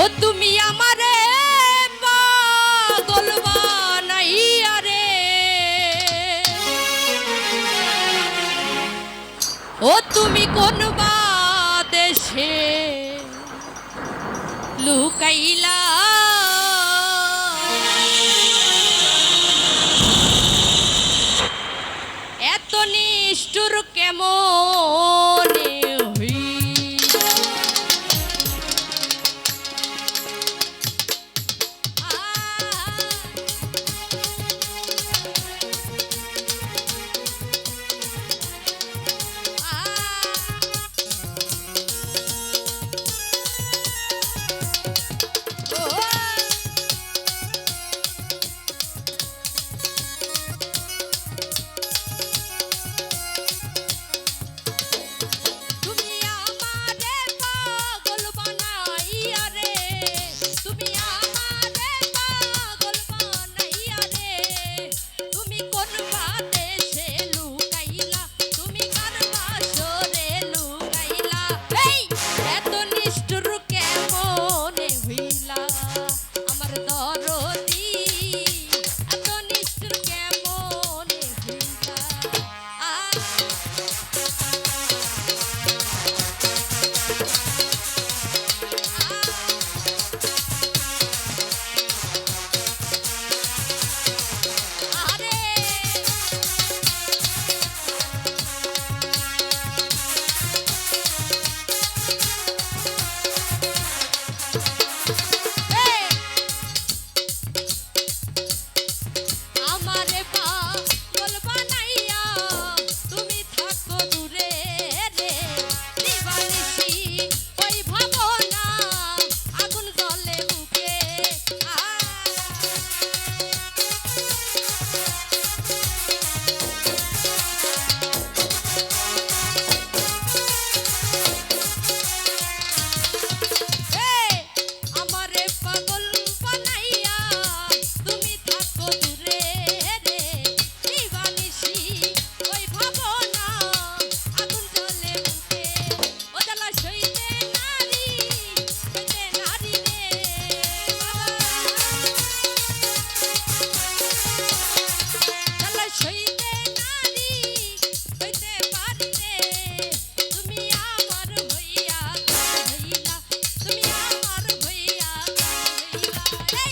ও তুমি আমারে পাগল বানাইয়া রে। ও তুমি কোন দেশে লুকাইলা? এত নিষ্ঠুর কেমন Hey!